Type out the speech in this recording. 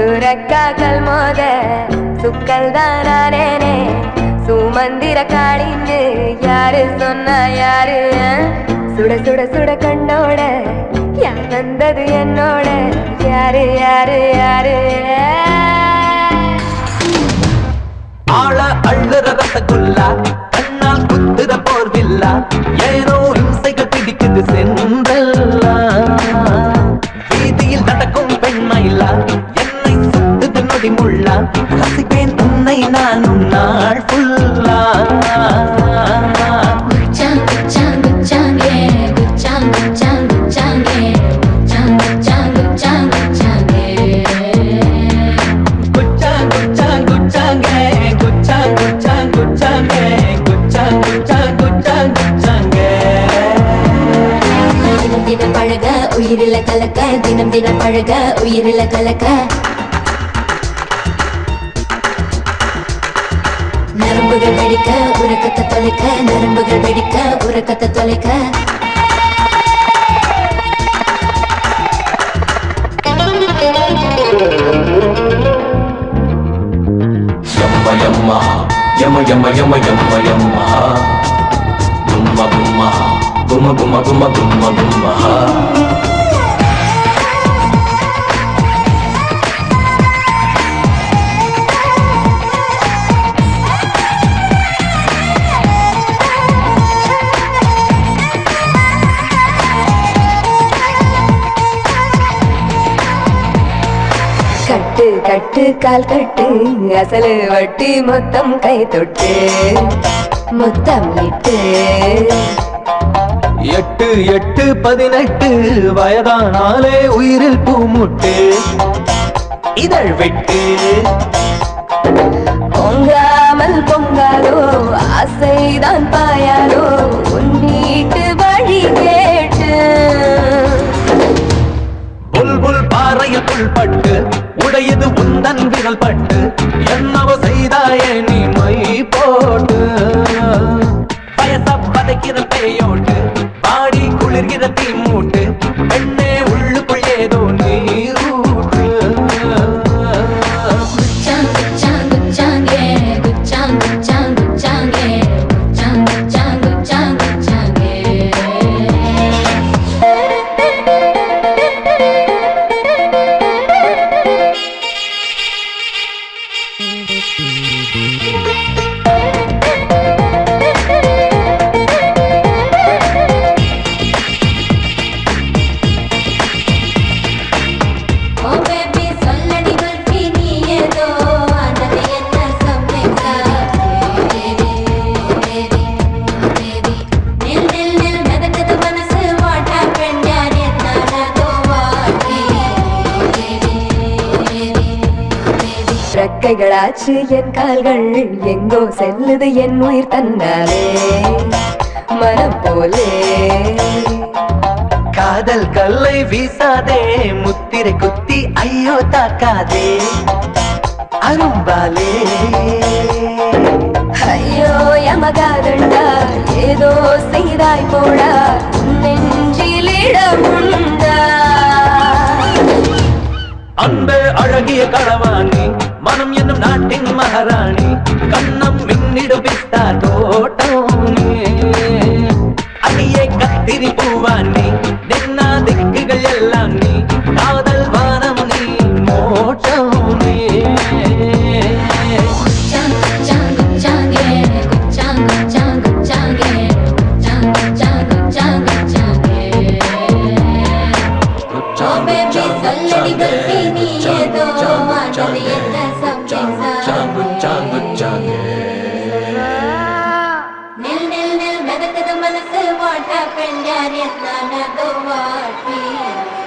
சுரக்காக்கள் மோத சுக்கல் தானே சுமந்திர காளின்னு யாரு சொன்னா யாரு சுட சுட சுட கண்ணோட யார் வந்தது என்னோட யாரு யாரு யாரு ஆள அள்ளுற ரசகுல்லா கண்ணால் குத்துற போர்வில்லா ஏனோ தினம் பழக உயிரில கலக்க தினம் தினம் பழக உயிரில கலக்க நரம்புகள் வெடிக்க உறக்கத்தை தொலைக்க நரம்புகள் வெடிக்க உறக்கத்தை தொலைக்க Yamma yamma, yamma yamma yamma yamma yamma. கும கும கும கும கும்மஹா கட்டு கட்டு கால் கட்டு அசலு வட்டி மொத்தம் கை தொட்டு மொத்தம் இட்டு எட்டு எட்டு பதினெட்டு வயதானாலே உயிரில் பூமுட்டு. இதழ் வெட்டு. பொங்காமல் பொங்காதோ ஆசைதான் பாயாதோ உன் Thank you. பேபி ரெக்கைகளாச்சு என் கால்கள். எங்கோ செல்லுது என் உயிர் தன்னாலே. மனம் போலே. காதல் கல்லை வீசாதே. முத்திரை குத்தி ஐயோ தாக்காதே. அரும்பாலே. ஐயோ யமகாதண்டா ஏதோ செய்தாய் போடா. உன் நெஞ்சில் இடமுண்டா அன்பே அழகிய மனம் നാട്ടിൻ മഹാറാണി കണ്ണം പിന്നിടുപിത്താ തോട്ട. What happened, Daddy? It's none of the.